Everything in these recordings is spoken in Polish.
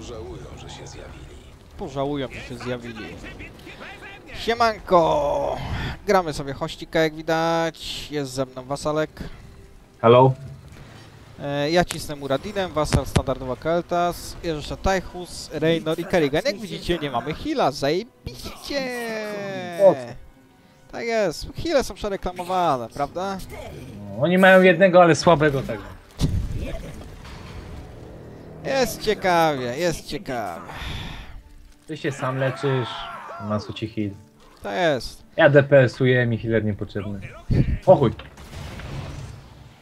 Pożałują, że się zjawili. Pożałują, że się zjawili. Siemanko! Gramy sobie hościka, jak widać. Jest ze mną Wasalek. Hello? E, ja cisnę Muradinem, Wasal standardowa Keltas. Jest jeszcze Tajhus, Reynor i Kerrigan. Jak widzicie, nie mamy heala. Zajebiście! Tak jest. Heale są przereklamowane, prawda? No, oni mają jednego, ale słabego tego. Jest ciekawie, jest ciekawie. Ty się sam leczysz, ma co ci heal. To jest. Ja DPS-uję, mi healer niepotrzebny. O chuj.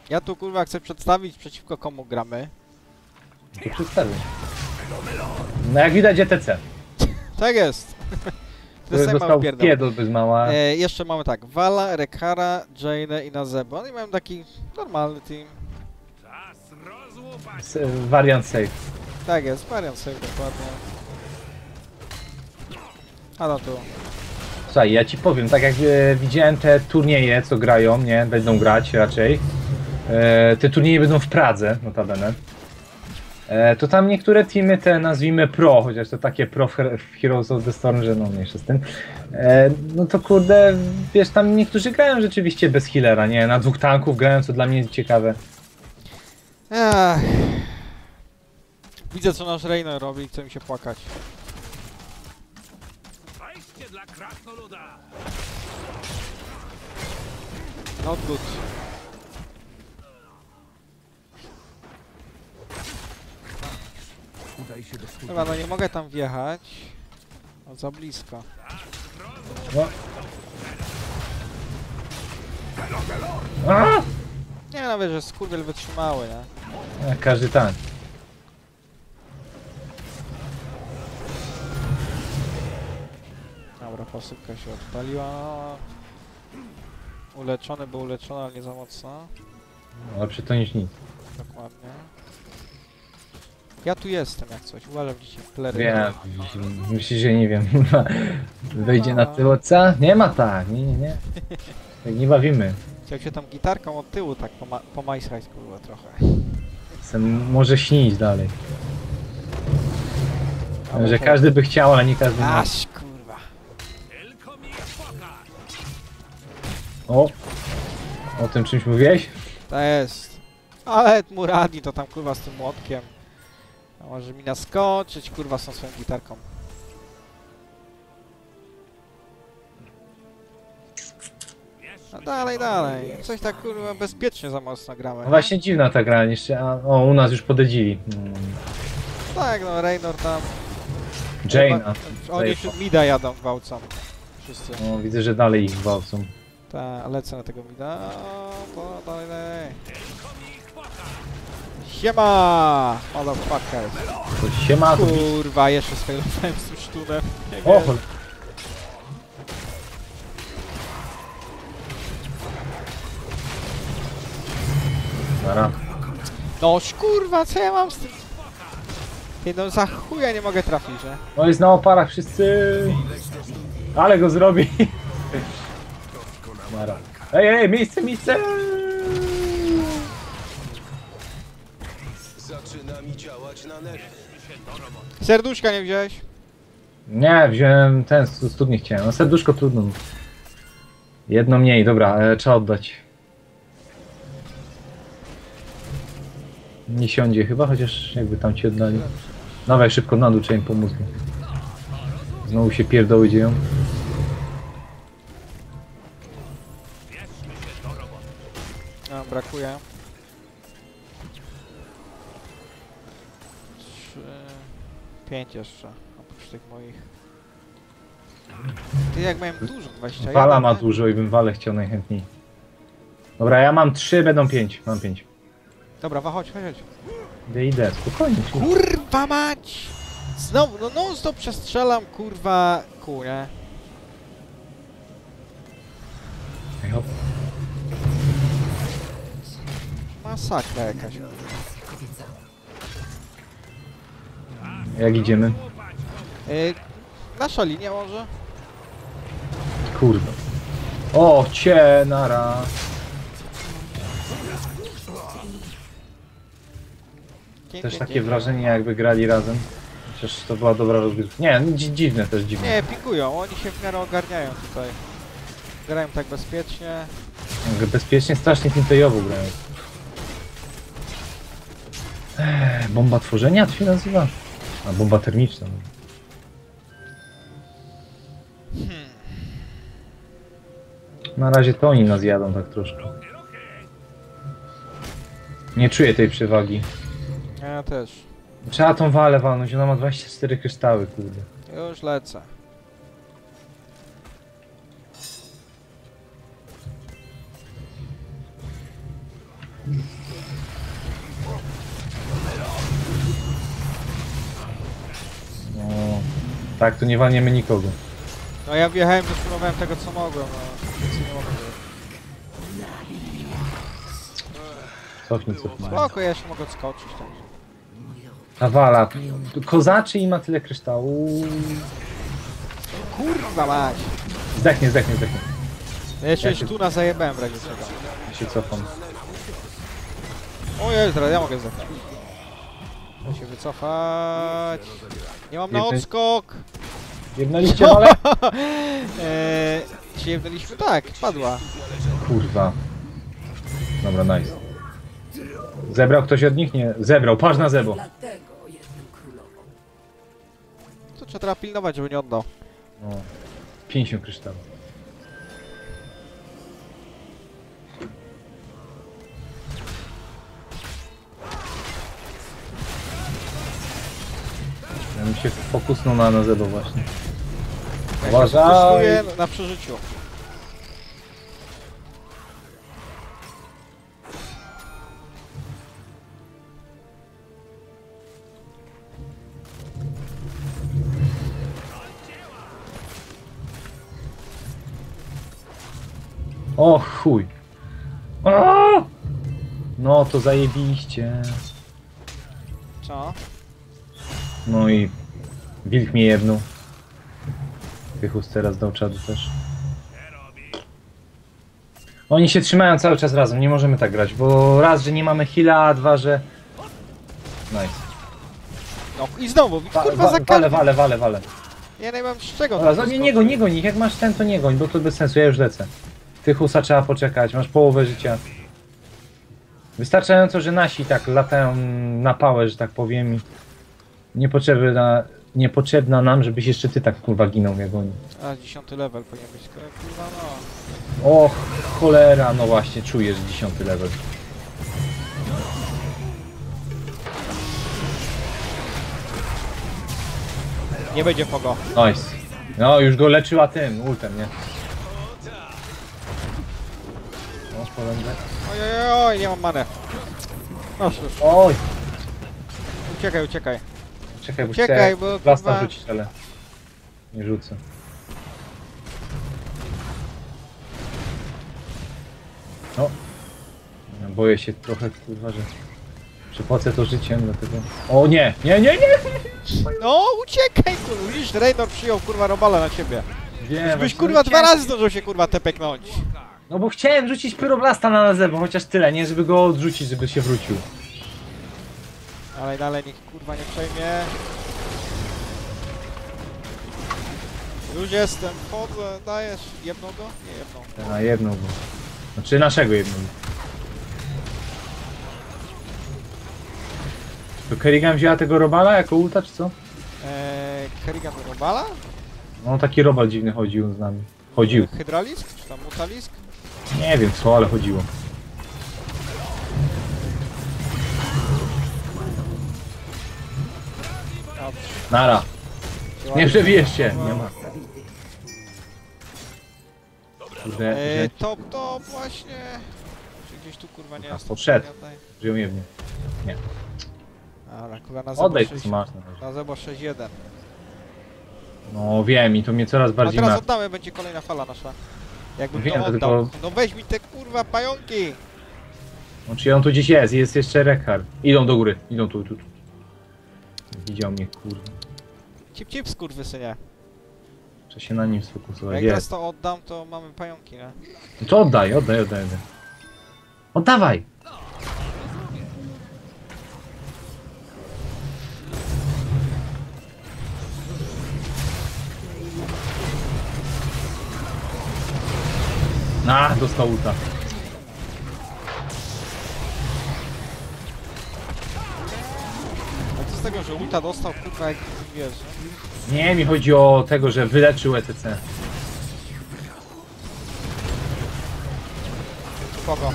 Ja tu kurwa chcę przedstawić przeciwko komu gramy. To przedstawię. No jak widać ETC. Tak jest. To jest Dostał pierdol. bez mała. E, jeszcze mamy tak, Vala, Rekhara, Jane'ę i Nazebo. Oni mają taki normalny team. Variant safe. Tak jest, variant sobie dokładnie. A no tu. Słuchaj, ja ci powiem, tak jak e, widziałem te turnieje, co grają, nie, będą grać raczej. E, te turnieje będą w Pradze, notabene. E, to tam niektóre teamy te nazwijmy pro, chociaż to takie pro w, w Heroes of the Storm, że no mniejsze z tym. E, no to kurde, wiesz, tam niektórzy grają rzeczywiście bez healera, nie, na dwóch tanków grają, co dla mnie jest ciekawe. Ech. Widzę co nasz Reynor robi i chce mi się płakać. Wejście dla krasnoluda! Not good. Udaj się do. Dobra, no nie mogę tam wjechać. No, za blisko. No. Nie no wiesz, że skurwiel wytrzymały, nie? Jak każdy tank. Dobra, posypka się odpaliła. Uleczony był uleczony, ale nie za mocno. No, Lepsze to niż nic. Dokładnie. Ja tu jestem jak coś, uważam dzisiaj plery. Wiem, myślisz, że nie wiem. Wejdzie na tył co? Nie ma tak, nie, nie, nie. Tak nie bawimy. Chciał się tam gitarką od tyłu tak poma pomajsrać kurwa trochę. Może śnić dalej. Ale Że każdy by chciał, ale nie każdy ma. Aż kurwa. O! O tym czymś mówiłeś? To jest. Ale Muradi to tam kurwa z tym młotkiem. A może mi naskoczyć kurwa z tą swoją gitarką. No dalej, dalej. Coś tak kurwa bezpiecznie za mocno gramy. No właśnie dziwna ta gra jeszcze. A, o, u nas już podedzili. Hmm. Tak no, Raynor tam. Jaina. Oni tu mida jadą gwałcą. Wszyscy. O, widzę, że dalej ich gwałcą. Ta, lecę na tego mida. O, dalej, dalej. Siema! Motherfucker. To się ma. To... Kurwa, jeszcze sfailowałem z tym sztunem. O! Dobra. No kurwa, co ja mam z tym? Ty no za chuja nie mogę trafić, że? No jest na oparach wszyscy. Ale go zrobi. Mara. Ej, ej, miejsce, miejsce! Zaczyna mi działać na nerwy. Serduszka nie wziąłeś? Nie, wziąłem ten, stu- studnie chciałem. No serduszko trudno. Jedno mniej, dobra, e, trzeba oddać. Nie siądzie chyba, chociaż jakby tam ci oddali. Dawaj szybko na dół, trzeba im pomóc. Znowu się pierdoły dzieją. No, brakuje. Trzy... Pięć jeszcze, oprócz tych moich. Ty jak miałem dużo, 21. Wala ma dużo i bym wale chciał najchętniej. Dobra, ja mam trzy, będą pięć. Mam pięć. Dobra, wa, chodź, chodź, chodź. Idę, idę, spokojnie. chill. Kurwa mać! Znowu, no non stop przestrzelam, kurwa, nie? Ej, hop. Masakra jakaś. Jak idziemy? Yy, nasza linia może? Kurwa. O, cie, nara. Też takie wrażenie jakby grali razem. Przecież to była dobra rozgrywka. Nie, dzi- dziwne też dziwne. Nie, pikują, oni się w miarę ogarniają tutaj. Grają tak bezpiecznie. Bezpiecznie, strasznie fintejowo grają. Ech, bomba tworzenia to się nazywa? A bomba termiczna. Na razie to oni nas jadą tak troszkę. Nie czuję tej przewagi. Ja też. Trzeba tą walę walnąć, ona ma 24 kryształy, kurde. Już lecę. No, tak, to nie walniemy nikogo. No ja wjechałem, wyszurowałem tego co mogłem, no. Więcej nie mogę zrobić. Cofnij, cofnij. Spoko, ja się mogę odskoczyć tam. Ta wala, kozaczy i ma tyle kryształu. Kurwa mać! Zdechnie, zdechnie, zdechnie. Ja jeszcze Ja się- tu na zajebałem w razie czego. Ja się cofam. Ojej, teraz ja mogę zdechnąć. Muszę się wycofać. Nie mam na odskok! Jednaliście walę? Eee, się jebnęliśmy? Tak, padła. Kurwa. Dobra, nice. Zebrał ktoś od nich? Nie. Zebrał, patrz na zebo. To trzeba pilnować, żeby nie oddał. No. 50 kryształów. Ja bym się fokusnął na, zebo właśnie. Uważaj. na przeżyciu. O chuj. No to zajebiście. Co? No i wilk mnie jebnął. Tychus teraz dał czadu też. Oni się trzymają cały czas razem, nie możemy tak grać, bo raz, że nie mamy heala, a dwa, że... Nice. No i znowu, Wa kurwa wa za wale, wale, wale, wale. Ja nie mam z czego. Dobra, nie, nie goń, nie goń jak masz ten, to nie goń, bo to bez sensu, ja już lecę. Tychusa trzeba poczekać, masz połowę życia. Wystarczająco, że nasi tak latają na pałę, że tak powiem. i Niepotrzebna, niepotrzebna nam, żebyś jeszcze ty tak kurwa ginął jak oni. A, dziesiąty level powinien być. Kurwa no. O cholera, no właśnie, czuję, że dziesiąty level. Nie będzie pogo. Nice. No, już go leczyła tym, ultem, nie? Spowędzę. Oj, oj, oj, nie mam manę. No Oj, uciekaj, uciekaj. czekaj, bo Uciekaj, chcę bo Blasta kurwa- rzucić, ale nie rzucę. No. Ja boję się trochę, kurwa, że przypłacę to życiem, dlatego... O nie, nie, nie, nie! No, uciekaj, kurwa. Widzisz, Raynor przyjął kurwa robala na ciebie. Wiem, Byś właśnie, kurwa dwa razy zdążył się kurwa tepeknąć. No bo chciałem rzucić pyroblasta na nazewę, chociaż tyle, nie? Żeby go odrzucić, żeby się wrócił. Ale dalej niech kurwa nie przejmie. Już jestem, wchodzę, dajesz. Jedną go? Nie jedną. Na jedną, bo... Znaczy naszego jedną. To Kerrigan wzięła tego robala jako ulta, czy co? Eee, Kerrigan robala? No taki robal dziwny chodził z nami. Chodził. Hydralisk? Czy tam mutalisk? Nie wiem co, ale chodziło. Nara. Nie przebijesz się. Nie ma. Kurde, Eee, że top, top właśnie. Czy gdzieś tu kurwa nie Dobra, jest? podszedł. Nie oddaj. żyją jebnie. Ale kurwa na zebo Oddaj 6, co masz na razie. na zebo 6-1. No wiem i to mnie coraz A bardziej teraz martwi. oddamy, będzie kolejna fala nasza. Jakbym Wiem, to oddał. tylko- No weź mi te kurwa pająki! No czy on tu gdzieś jest? Jest jeszcze Rekar. Idą do góry. Idą tu, tu, tu. Widział mnie, kurwa. Cip cip skurwysynie. Trzeba się na nim sfokusować. Jak teraz Jest. to oddam, to mamy pająki, nie? No to oddaj, oddaj, oddaj, oddaj. Oddawaj! A, dostał ulta. A co z tego, że ulta dostał, kurwa, jak wiesz, nie? Mi chodzi o tego, że wyleczył ETC. Kogo?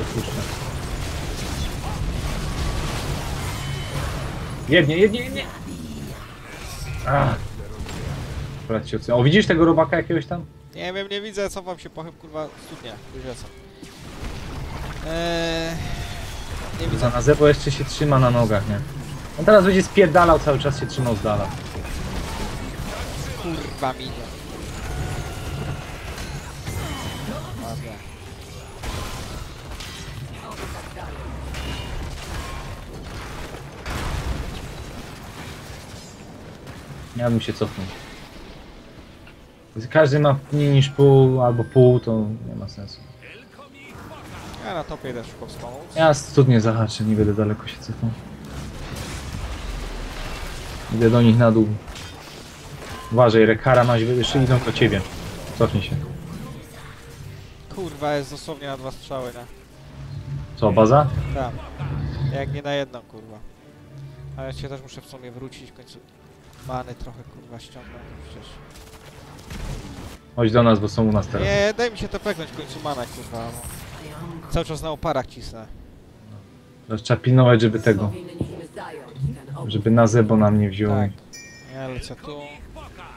Odpuszczę. Jednie, jednie, jednie. Ach. O, widzisz tego robaka jakiegoś tam? Nie wiem, nie widzę, co wam się pochyb, kurwa, studnia, już jestem. Eee, nie widzę. Za na zewo jeszcze się trzyma na nogach, nie? On teraz będzie spierdalał, cały czas się trzymał z dala. Kurwa minie. Ładnie. Ja bym się cofnął. Każdy ma mniej niż pół albo pół, to nie ma sensu. Ja na topie idę szybko wspomóc. Ja studnie zahaczę, nie będę daleko się cofał. Idę do nich na dół. Uważaj, Rekara masz wyższy, idą do ciebie. Cofnij się. Kurwa, jest dosłownie na dwa strzały, nie? Co, baza? Tam. Jak nie na jedną, kurwa. Ale się też muszę w sumie wrócić w końcu. Many trochę, kurwa, ściągnąć przecież. Chodź do nas, bo są u nas teraz. Nie, daj mi się to peknąć w końcu manę, kurwa. No. Cały czas na oparach cisnę. Teraz Trzeba pilnować, żeby tego, żeby na zebo nam nie wziął. Tak. Ja lecę tu.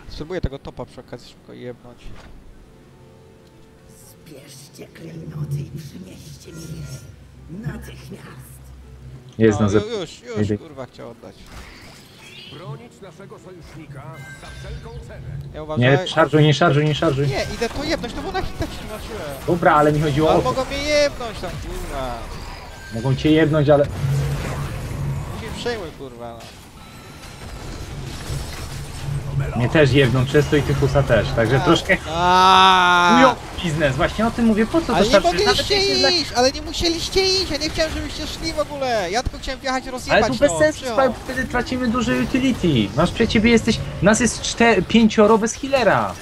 Spróbuję tego topa przy okazji szybko jebnąć. Zbierzcie klejnoty i przynieście mi je. Natychmiast. Jest no, na zebo. ju- Już, już, Idę. kurwa, chciał oddać. Bronić naszego sojusznika za wszelką cenę. Ja uważam, Nie, szarżuj, nie szarżuj, nie szarżuj. Nie, idę to jebnąć, no bo na hita ci tłumaczyłem. Dobra, ale mi chodziło Ale o to. mogą mnie jebnąć tam, kurwa. Mogą cię jednąć, ale... Nie przejmuj, kurwa. No. Mnie też jedną przez to i Tychusa też, także troszkę Aaaa! chujo biznes. Właśnie o tym mówię, po co to Ale nie? Nawet mogliście jeśli dla- iść, ale nie musieliście iść, ja nie chciałem, żebyście szli w ogóle. Ja tylko chciałem wjechać rozjebać Ale tu bez to, sensu, przyjął. Spike, wtedy tracimy duże utility. Masz przy ciebie jesteś... Nas jest czter... pięcioro bez healera.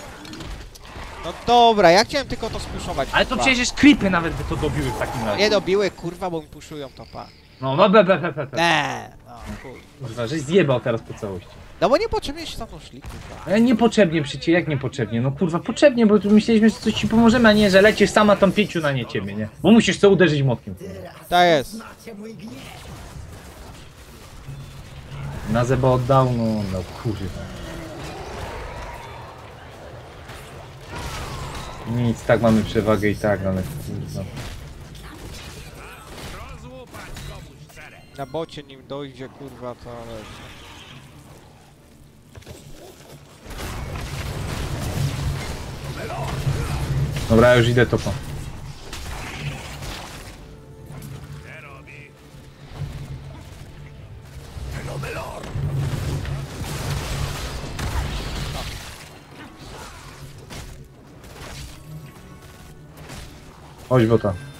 No dobra, ja chciałem tylko to spuszować. Ale to kurwa. przecież creepy nawet by to dobiły w takim razie. Nie dobiły, kurwa, bo mi puszują topa. No, no, be, be, be, be, be. No kurwa. Kurwa, żeś zjebał teraz po całości. No bo niepotrzebnie się tam szli, kurwa. Ale niepotrzebnie przecież, jak niepotrzebnie? No kurwa, potrzebnie, bo tu myśleliśmy, że coś ci pomożemy, a nie, że lecisz sama tam pięciu na nie ciebie, nie? Bo musisz co uderzyć młotkiem. Tak jest. Na zebo oddał, no, no kurwa. Nic, tak mamy przewagę i tak, no, ale kurwa. Na bocie nim dojdzie, kurwa, to leci. Dobra, już idę topa. Chodź bota. Bronić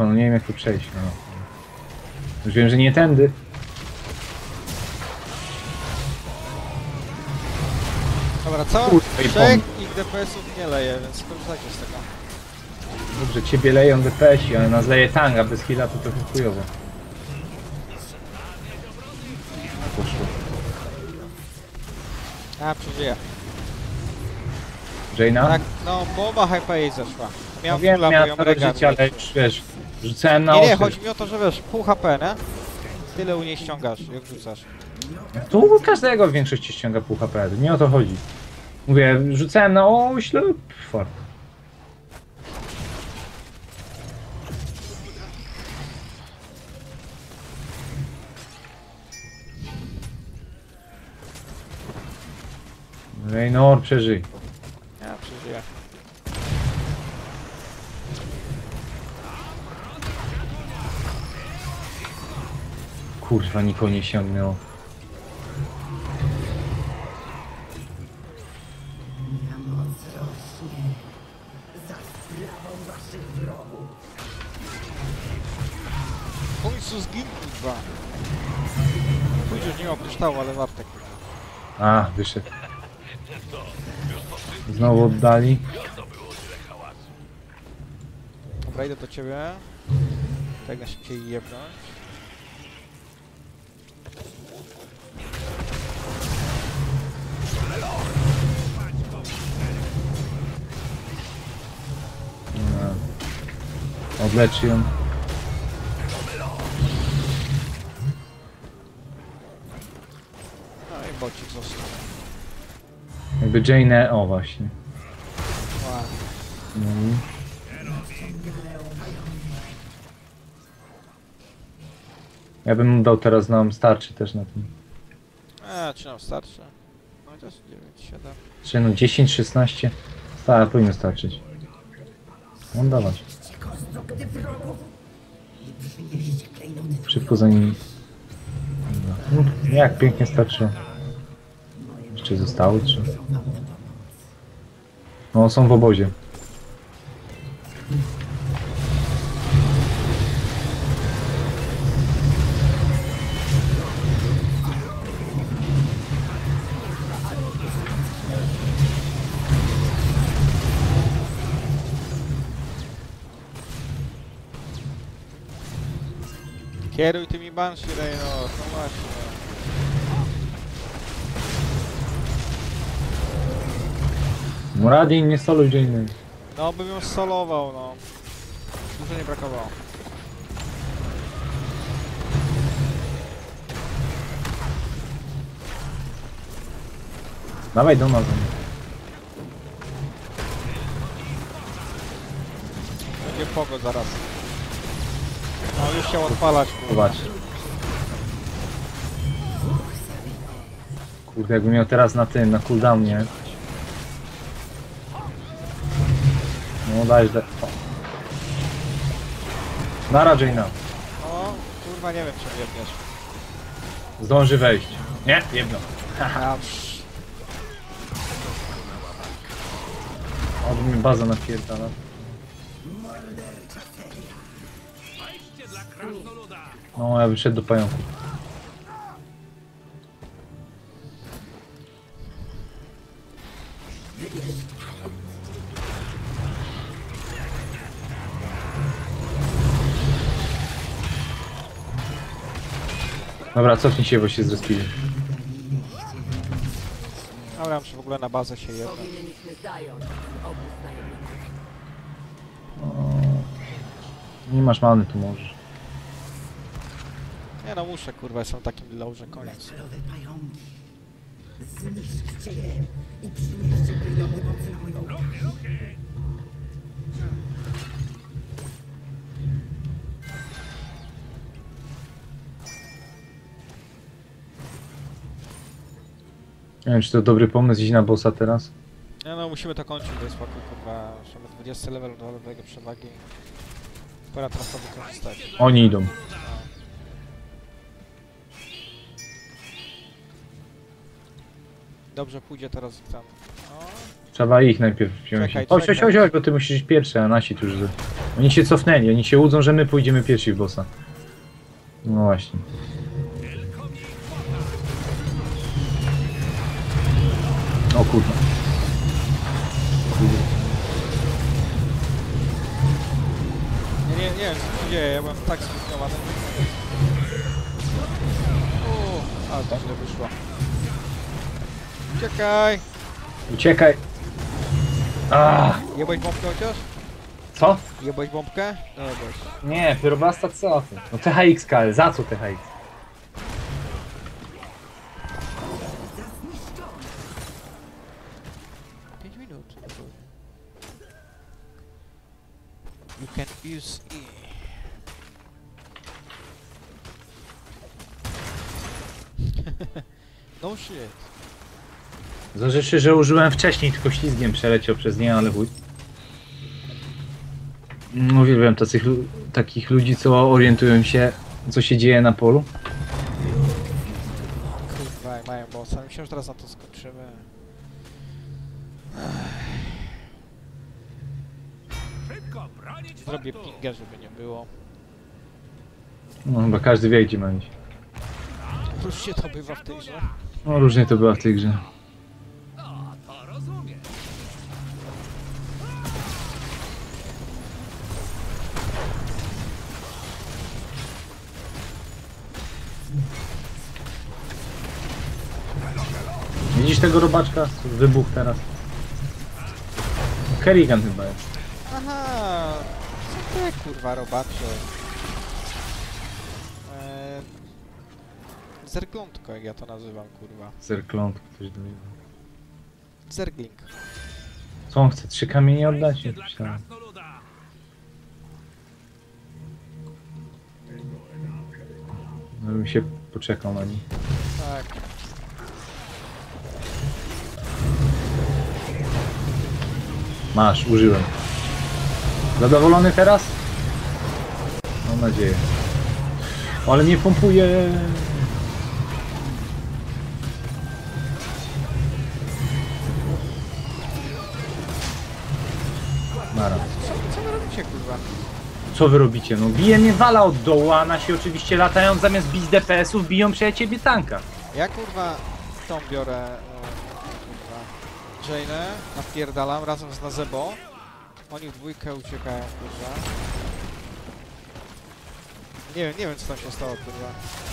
Kurwa, no nie wiem jak tu przejść, no. Już wiem, że nie tędy. Dobra, cała Kurwa, i trzech ich DPS-ów nie leje, więc skorzystajcie z tego. Dobrze, ciebie leją DPS-i, ale nas leje tanga, bez heala to trochę chujowo. Poszło. A, przeżyję. Jaina? Tak, no, bomba hypa jej zeszła. No Miałem wiem, miałem regar życia, ale już wiesz, rzucałem na Nie, nie, chodzi mi o to, że wiesz, pół HP, nie? Tyle u niej ściągasz, jak rzucasz. Tu każdego w większości ściąga pół HP, nie o to chodzi. Mówię, rzucałem na ośle, fuck. Reynor, przeżyj. Kurwa, nikogo nie sięgnęło. Na moc rośnie. Za sprawą waszych wrogów. Nexus zginął, kurwa. Pójdziesz, nie ma kryształu, ale warte, kurwa. A, wyszedł. Znowu oddali. Dobra, idę do ciebie. Tak najszybciej jebnąć. Odleczy ją. No i bocik został. Jakby Jane... O, właśnie. Ładnie. No. Ja bym dał teraz nam starczy też na tym. A, czy nam starczy? No i to jest 9, 7. Czy no 10, 16? Tak, powinno starczyć. No dawać. Klejnoty Szybko. No, jak pięknie starczy. Jeszcze zostały trzy. No, są w obozie. Kieruj tymi Banshee, Reynor, no właśnie. Muradin, nie soluj Jane. No, bym ją solował, no. Dużo nie brakowało. Dawaj do nas. Będzie pogod zaraz. No, już się odpalać, kurwa. Zobacz. Kurde, jakbym miał teraz na tym, na cooldownie. No dajesz, da... o. Nara Jaina. No, kurwa, nie wiem, czy jebniesz. Zdąży wejść. Nie? Jedno. A, psz. Oby mi baza napierdala. No, ja bym szedł do pająków. Dobra, cofnij się, bo się zrespili. Dobra, muszę w ogóle na bazę się najemników. Nie masz many, tu możesz. Nie no, muszę, kurwa, jestem takim low, że koniec. celowe pająki. Zniszczcie je i przynieście klejnoty mocy na mój ołtarz. Nie wiem, czy to dobry pomysł iść na bossa teraz. Nie no, musimy to kończyć, to jest spokój, kurwa. Mamy 20 level do lewego przewagi. Pora teraz to wykorzystać. Oni idą. Dobrze pójdzie teraz tam. No, Trzeba ich najpierw wziąć. Czekaj, Chodź, chodź, czekaj. chodź, chodź, bo ty musisz iść pierwszy, a nasi tu już... Oni się cofnęli, oni się łudzą, że my pójdziemy pierwsi w bossa. No właśnie. O kurwa. nie, nie, nie wiem co się dzieje, ja byłem tak skupniowany. Uuu, ale to źle wyszło. Uciekaj! Uciekaj. A, Jebłeś bombkę chociaż? Co? Jebłeś bombkę? Nie jebłeś. Nie, pyroblasta co ty? No THX, ale za co THX? Pięć minut. You can use E. no shit. Zależy, że użyłem wcześniej, tylko ślizgiem przeleciał przez nie, ale wuj. No, Uwielbiam tacych, takich ludzi, co orientują się, co się dzieje na polu. Kurwa, jak mają bossa. Myślę, że teraz na to bronić Zrobię pingę, żeby nie było. No chyba każdy wie gdzie ma iść. Różnie to bywa w tej grze. No różnie to bywa w tej grze. Tego robaczka? Wybuch teraz. Kerrigan chyba jest. Aha, co ty kurwa robacze? Eee, zerglątko jak ja to nazywam kurwa. Zerkląt ktoś dowiedział. Zergling. Co on chce? Trzy kamienie oddać? Nie myślałem. No bym się poczekał na nich. Tak. Masz, użyłem. Zadowolony teraz? Mam nadzieję. Ale mnie pompuje. Mara. Co, wy robicie kurwa? Co wy robicie? No bije mnie wala od dołu, a nasi oczywiście latają zamiast bić DPS-ów, biją przy ciebie tanka. Ja kurwa tą biorę Jane'ę, napierdalam razem z Nazebo. Oni w dwójkę uciekają kurwa. Nie wiem, nie wiem co tam się stało kurwa.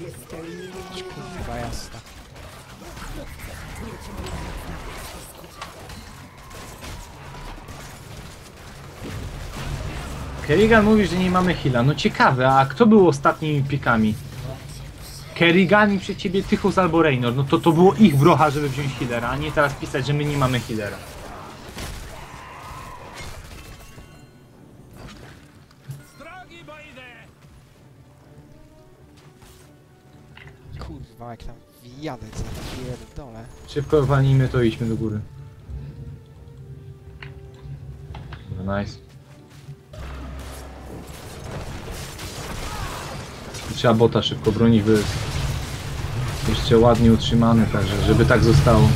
Kurwa jasna. Kerrigan mówi, że nie mamy heala. No ciekawe, a kto był ostatnimi pikami? Kerrigan i przy ciebie Tychus albo Reynor. No to to było ich brocha, żeby wziąć healera, a nie teraz pisać, że my nie mamy healera. Wjadę co pierdolę. Szybko walnijmy to i idźmy do góry. Dobra, nice. Trzeba bota szybko bronić, by jest jeszcze ładnie utrzymany, także żeby tak zostało.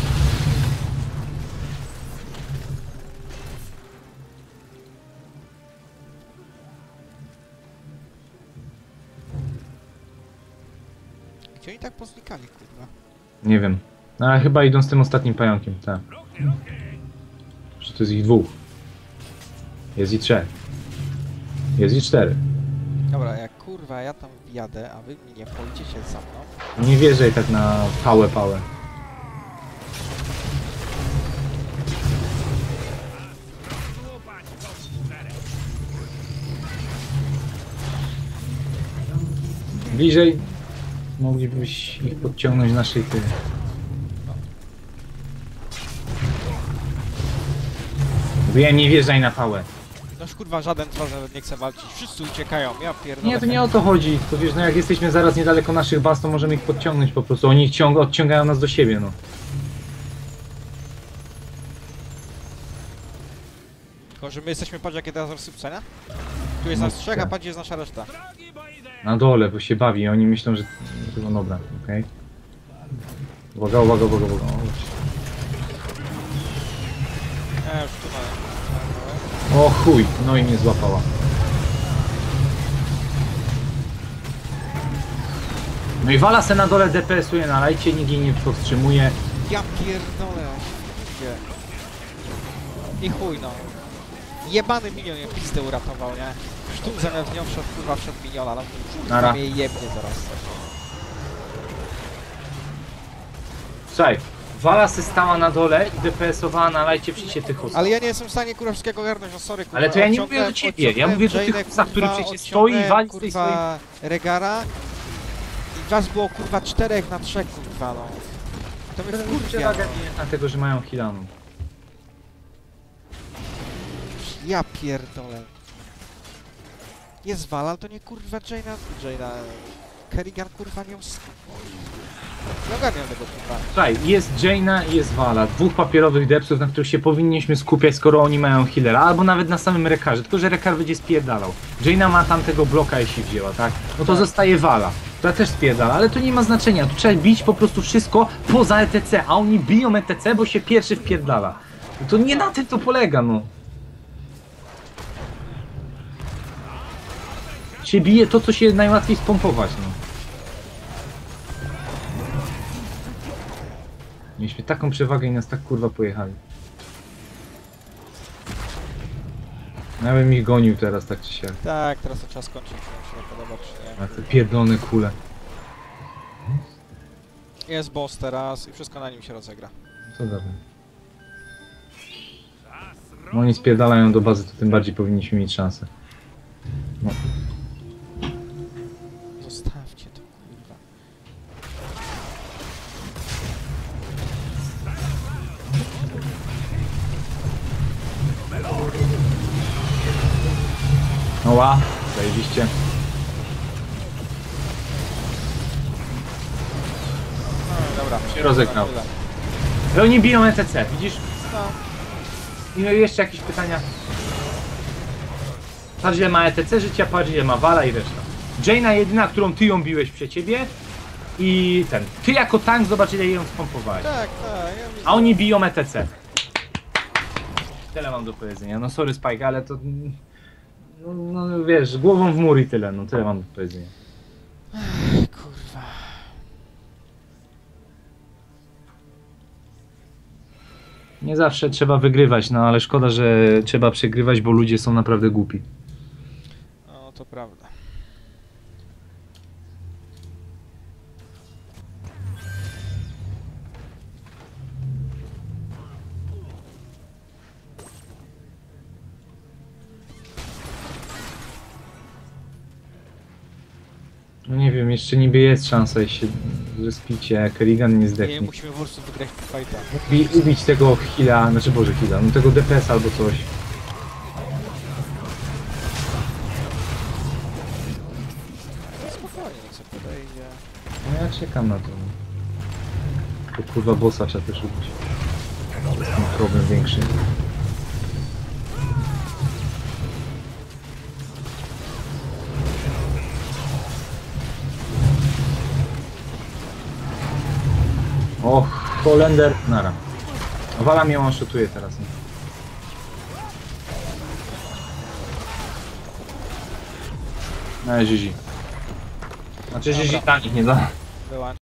Gdzie oni tak poznikali kurwa? Nie wiem. No, ale chyba idą z tym ostatnim pająkiem, tak. Że to jest ich dwóch. Jest i trzech. Jest i cztery. Dobra, jak kurwa ja tam wjadę, a wy mi nie pójdziecie za mną. Nie wierzę tak na pałę pałę. Bliżej moglibyś ich podciągnąć na szyty. Wiem, nie wjeżdżaj na pałę. Noż kurwa żaden z was nawet nie chce walczyć. Wszyscy uciekają, ja pierdolę. Nie, to nie o to chodzi. To wiesz, no jak jesteśmy zaraz niedaleko naszych baz, to możemy ich podciągnąć po prostu. Oni ciąg odciągają nas do siebie, no. Tylko, że my jesteśmy, patrz jakie teraz rozsypce, nie? Tu jest No nas trzech, a tak. patrz jest nasza reszta. Na dole, bo się bawi. Oni myślą, że... No dobra, okej. Uwaga, uwaga, uwaga, uwaga. O, Ja już tu mam. O chuj, no i mnie złapała. No i wala se na dole DPS-uje na lajcie, nikt jej nie powstrzymuje. Ja pierdolę? I chuj no. Jebany minion mnie pizdę uratował, nie? Nią wszedł, kurwa wszedł miniona, no Nara. mnie jebnie zaraz. Słuchaj, wala se stała na dole i DPS-owała na lajcie przy się tych osób. Ale ja nie jestem w stanie kurwa wszystkiego ogarnąć, no sorry kurwa. Ale to ja nie odciągnę- mówię do ciebie, ja mówię do Jane'ę, tych psa, który kurwa, przecież stoi i odciągnąłem, wali z tej kurwa Regara i was było kurwa czterech na trzech kurwa no. To mnie wkurwia Przewaga no. nie dlatego, że mają healaną. Ja pierdolę. Jest Valal, to nie kurwa Jaina, Jaina. Kerrigan kurwa ust... Nie ogarniam tego kurwa. Słuchaj, jest Jaina i jest Vala, dwóch papierowych depsów, na których się powinniśmy skupiać, skoro oni mają healera, albo nawet na samym Rekarze, tylko że Rekar będzie spierdalał. Jaina ma tamtego bloka, jeśli wzięła, tak? No to Tak. zostaje Vala, która też spierdala, ale to nie ma znaczenia, tu trzeba bić po prostu wszystko poza ETC, a oni biją ETC, bo się pierwszy wpierdala. No to nie na tym to polega, no. Się bije to, co się najłatwiej spompować, no. Mieliśmy taką przewagę i nas tak kurwa pojechali. Ja bym ich gonił teraz tak czy siak. Tak, teraz to czas skończyć, czy mi się podoba, czy nie. A te pierdolone kule. Jest boss teraz i wszystko na nim się rozegra. Co dawno? No oni spierdalają do bazy, to tym bardziej powinniśmy mieć szansę. No. Oła, zajebiście. No dobra. Się rozegnał. Ale oni biją ETC, widzisz? No, I no jeszcze jakieś pytania? Patrz ile ma ETC życia, patrz ile ma Wala i reszta. Jaina jedyna, którą ty ją biłeś przy ciebie. I ten. Ty jako tank zobacz ile ją spompowałeś. tak, tak. Ja. A oni biją ETC. Tyle mam do powiedzenia. No sorry Spike, ale to... No, no wiesz, głową w mur i tyle, no tyle mam do powiedzenia. Kurwa. Nie zawsze trzeba wygrywać, no ale szkoda, że trzeba przegrywać, bo ludzie są naprawdę głupi. No, to prawda. No nie wiem, jeszcze niby jest szansa, jeśli że spicie, Kerrigan nie Nie, zdechnie. musimy po prostu wygrać fighta. I ubić tego heala, znaczy boże heala, no tego DPS albo coś. Spokojnie, co podejdzie. No ja czekam na to. To kurwa bossa trzeba też ubić. Mam problem większy. Och, Holender, nara. Wala mnie one-shotuje teraz. Nie? No, GG. Znaczy GG Dobra. dla nich, nie. Wyłącz.